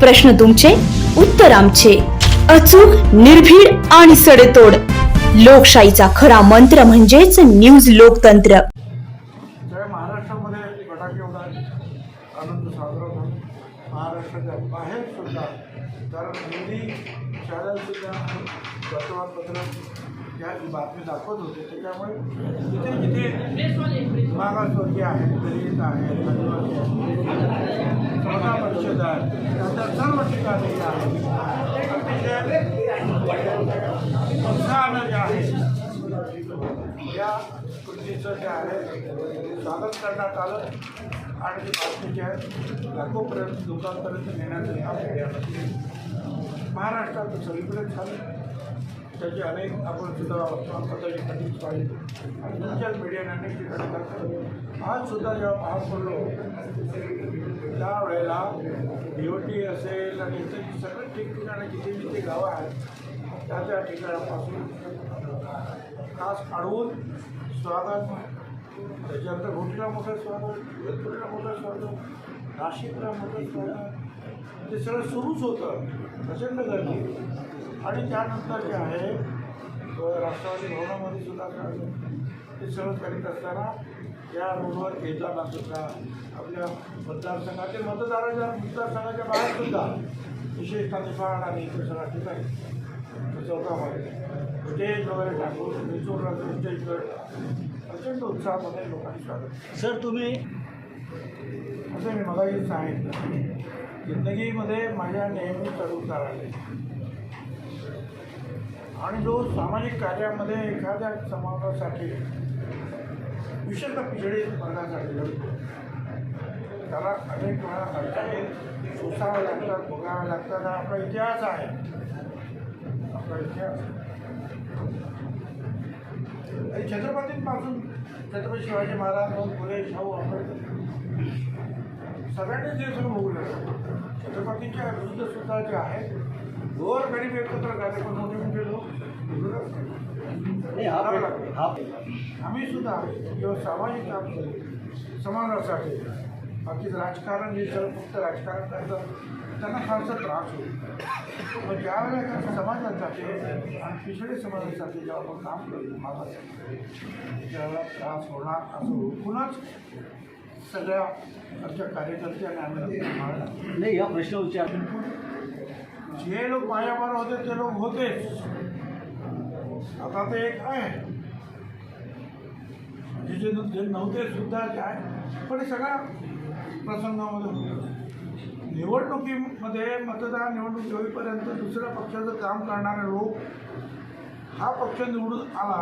प्रश्न तुमचे उत्तर आमचे. अचूक निर्भीड आणि सडेतोड. लोकशाहीचा खरा मंत्र म्हणजेच न्यूज लोकतंत्र. महाराष्ट्रामध्ये फटाके उडाले आनंद साजरा झाला महाराष्ट्राच्या बाहेर सुद्धा कारण हिंदी वर्तमानपत्र या बातमी दाखवत होते त्याच्यामुळे जिथे जिथे मागासवर्गीय आहेत दलित आहेत आदिवासी आहेत परिषद आता सर्व ठिकाणी जे आहे उत्साहानं जे आहे या कृतीचं जे आहे स्वागत करण्यात आलं आणि ती बातमी जी आहे लाखोपर्यंत लोकांपर्यंत नेण्याचं काम करण्यात महाराष्ट्रात सगळीकडे झालं त्याचे अनेक आपण सुद्धा वर्तमानपत्राची पाहिजे आणि सोशल मीडियाने अनेक ठिकाणी करतो आज सुद्धा जेव्हा बाहेर पडलो त्यावेळेला डी असेल आणि इतर सगळे ठिकठिकाणी जिथे जिथे गावं आहेत त्या त्या ठिकाणापासून खास काढून स्वागत त्याच्यानंतर घोटीला मोठं स्वागत वेलपुरीला मोठं स्वागत नाशिकला मोठं स्वागत ते सगळं सुरूच होतं प्रचंड गर्दी. आणि त्यानंतर जे आहे राष्ट्रवादी भवनामध्ये सुद्धा सगळं करीत असताना या रोडवर येताना सुद्धा आपल्या मतदारसंघातील मतदाराच्या मतदारसंघाच्या बाहेर सुद्धा विशेषतः निफाड आणि इतर सगळ्या ठिकाणी चौकामध्ये स्टेज वगैरे टाकून विचूर स्टेजवर प्रचंड उत्साहामध्ये लोकांनी स्वागत. सर तुम्ही? असं मी मगाशी सांगितलं. जिंदगीमध्ये माझ्या नेहमी चढउतार आले आणि जो सामाजिक कार्यामध्ये एखाद्या समाजासाठी विशेषतः पिछडी वर्गासाठी लढतो त्याला अनेक वेळा अडचणी सोसाव्या लागतात भोगाव्या लागतात. हा आपला इतिहास आहे. आपला इतिहास. आणि छत्रपतींपासून छत्रपती शिवाजी महाराज फुले शाहू आंबेडकर सगळ्यांनीच हे सगळं भोगलं छत्रपतींच्या विरुद्ध सुद्धा जे आहेत गोर गरीब एकत्र झाले पण मोठे लोक आम्ही सुद्धा जेव्हा सामाजिक काम केले समाजासाठी बाकी राजकारण हे सगळं फक्त राजकारण करतात त्यांना फारसा त्रास होतो मग ज्यावेळेला एखाद्या समाजासाठी आणि पिछडे समाजासाठी जेव्हा आपण काम करतो मागासाठी त्यावेळेला त्रास होणार असं हुकूनच सगळ्या आमच्या कार्यकर्त्यांनी आम्ही नाही हा प्रश्न विचार जे लोक मायामार होते ते लोक होतेच. आता ते एक आहे. म्हणजे जे जे नव्हते सुद्धा काय पण हे सगळ्या प्रसंगामध्ये निवडणुकीमध्ये मतदार निवडणूक होईपर्यंत दुसऱ्या पक्षाचं काम करणारे लोक हा पक्ष निवडून आला.